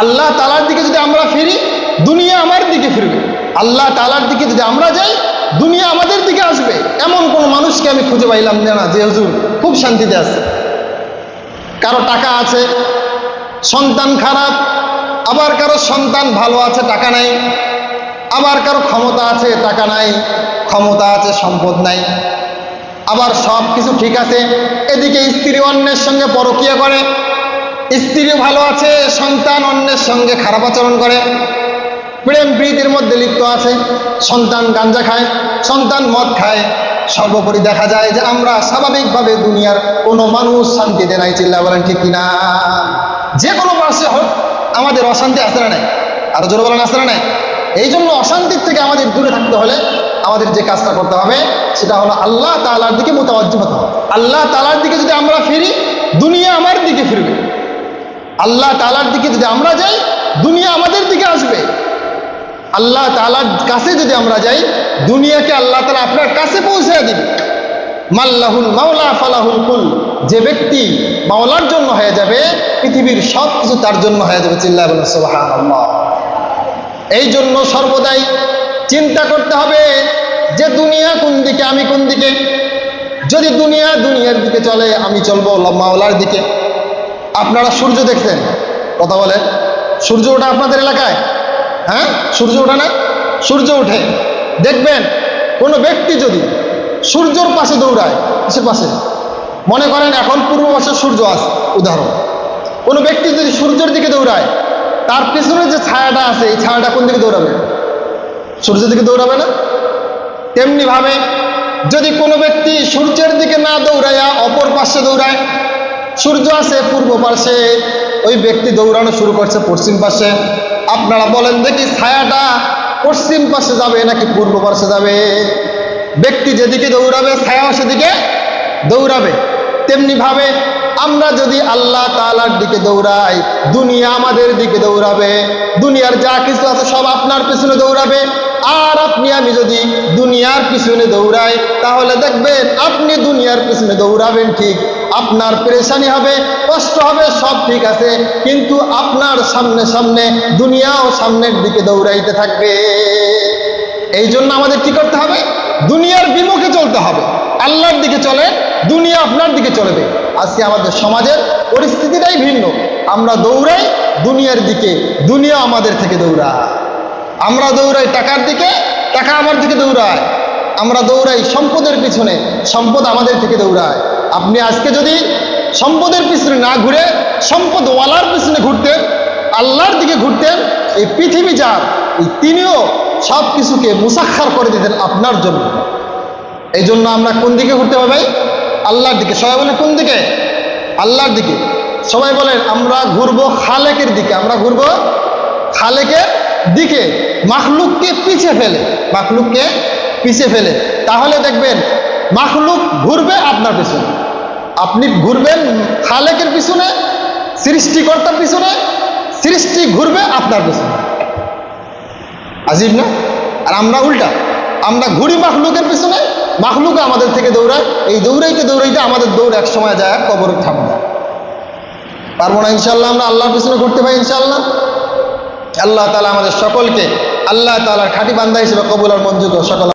আল্লাহ তালার দিকে যদি আমরা ফিরি, দুনিয়া আমার দিকে ফিরবে। আল্লাহ তালার দিকে যদি আমরা যাই, দুনিয়া আমাদের দিকে আসবে। এমন কোন মানুষকে আমি খুঁজে পাইলাম না যে হুজুর খুব শান্তিতে আছে। কারও টাকা আছে, সন্তান খারাপ, আবার কারও সন্তান ভালো আছে, টাকা নাই। আবার কারও ক্ষমতা আছে, টাকা নাই, ক্ষমতা আছে, সম্পদ নাই। আবার সব কিছু ঠিক আছে, এদিকে স্ত্রী অন্যের সঙ্গে পরকিয়া করে স্ত্রী ভালো আছে, সন্তান অন্যের সঙ্গে খারাপ আচরণ করে। প্রেম প্রীতির মধ্যে লিপ্ত আছে, সন্তান গাঞ্জা খায়, সন্তান মদ খায়। সর্বোপরি দেখা যায় যে আমরা স্বাভাবিকভাবে দুনিয়ার কোনো মানুষ শান্তিতে নাই চিল্লা বলেন ঠিক কিনা? যে কোনো পাশে হোক, আমাদের অশান্তি আসে না নাই। আরও জোরে বলেন, আসে না নাই? এই জন্য অশান্তির থেকে আমাদের দূরে থাকতে হলে আমাদের যে কাজটা করতে হবে, সেটা হলো আল্লাহ তালার দিকে মোতাবজ্জ হতে হবে। আল্লাহ তালার দিকে যদি আমরা ফিরি, দুনিয়া আমার দিকে ফিরবে। আল্লাহ তালার দিকে যদি আমরা যাই, দুনিয়া আমাদের দিকে আসবে। আল্লাহ তালার কাছে যদি আমরা যাই, দুনিয়াকে আল্লাহ তালা আপনার কাছে পৌঁছে দিবে। মাল্লাহুল মাওলা ফালাহুল কুল। যে ব্যক্তি মাওলার জন্য হয়ে যাবে, পৃথিবীর সব কিছু তার জন্য হয়ে যাবে চিল্লা বলে এই জন্য সর্বদাই চিন্তা করতে হবে যে দুনিয়া কোন দিকে, আমি কোন দিকে? যদি দুনিয়া দুনিয়ার দিকে চলে, আমি চলবো মাওলার দিকে। আপনারা সূর্য দেখছেন কথা বলে সূর্য ওঠা আপনাদের এলাকায়? হ্যাঁ? সূর্য ওঠে না? সূর্য ওঠে। দেখবেন, কোনো ব্যক্তি যদি সূর্যর পাশে দৌড়ায়, কিসের পাশে? মনে করেন এখন পূর্ব পাশে সূর্য আছে, উদাহরণ। কোনো ব্যক্তি যদি সূর্যের দিকে দৌড়ায়, তার পিছনে যে ছায়াটা আছে, এই ছায়াটা কোন দিকে দৌড়াবে? সূর্যের দিকে দৌড়াবে না? তেমনি ভাবে যদি কোনো ব্যক্তি সূর্যের দিকে না দৌড়াইয়া অপর পাশে দৌড়ায় সূর্য আছে পূর্ব পাশে ওই ব্যক্তি দৌড়ানো শুরু করছে পশ্চিম পাশে আপনারা বলেন, দেখি ছায়াটা পশ্চিম পাশে যাবে নাকি পূর্ব পাশে যাবে? ব্যক্তি যেদিকে দৌড়াবে ছায়া সেদিকে দৌড়াবে। তেমনি ভাবে আমরা যদি আল্লাহ তালার দিকে দৌড়াই, দুনিয়া আমাদের দিকে দৌড়াবে। দুনিয়ার যা কিছু আছে সব আপনার পিছনে দৌড়াবে। আর আপনি, আমি যদি দুনিয়ার পিছনে দৌড়াই, তাহলে দেখবেন আপনি দুনিয়ার পিছনে দৌড়াবেন ঠিক। আপনার পেরেশানি হবে, কষ্ট হবে, সব ঠিক আছে, কিন্তু আপনার সামনে সামনে, দুনিয়াও সামনের দিকে দৌড়াইতে থাকবে। এই জন্য আমাদের কি করতে হবে? দুনিয়ার বিমুখে চলতে হবে। আল্লাহর দিকে চলে, দুনিয়া আপনার দিকে চলবে। আজকে আমাদের সমাজের পরিস্থিতিটাই ভিন্ন। আমরা দৌড়াই, দুনিয়ার দিকে, দুনিয়া আমাদের থেকে দৌড়ায়। আমরা দৌড়াই টাকার দিকে, টাকা আমার দিকে দৌড়ায়। আমরা দৌড়াই সম্পদের পিছনে, সম্পদ আমাদের থেকে দৌড়ায়। আপনি আজকে যদি সম্পদের পিছনে না ঘুরে, সম্পদওয়ালার পিছনে ঘুরতেন, আল্লাহর দিকে ঘুরতেন, এই পৃথিবী যার এই তিনিও সব কিছুকে মুসাক্ষার করে দিতেন আপনার জন্য। এই জন্য আমরা কোন দিকে ঘুরতে হবে আল্লাহর দিকে। সবাই বলে কোন দিকে? আল্লাহর দিকে। সবাই বলেন আমরা ঘুরবো খালেকের দিকে। আমরা ঘুরবো খালেকের দিকে। মাখলুককে পিছিয়ে ফেলে। মাখলুককে পিছিয়ে ফেলে। তাহলে দেখবেন মাখলুক ঘুরবে আপনার পিছনে। আপনি ঘুরবেন খালেকের পিছনে সৃষ্টিকর্তার পিছনে, সৃষ্টি ঘুরবে আপনার পিছনে। আজিব না? আর আমরা উল্টা, আমরা ঘুরি মাখলুকের পিছনে, মাখলুক আমাদের থেকে দৌড়ায়, এই দৌড়াইতে দৌড়াইতে আমাদের দৌড় এক সময় যায় কবরের ঠান্ডা পারব না ইনশাল্লাহ আমরা আল্লাহর পিছনে ঘুরতে পারি ইনশাল্লাহ আল্লাহ তালা আমাদের সকলকে, আল্লাহ তালার খাঁটি বান্দা হিসেবে কবুল আর মঞ্জুর সকল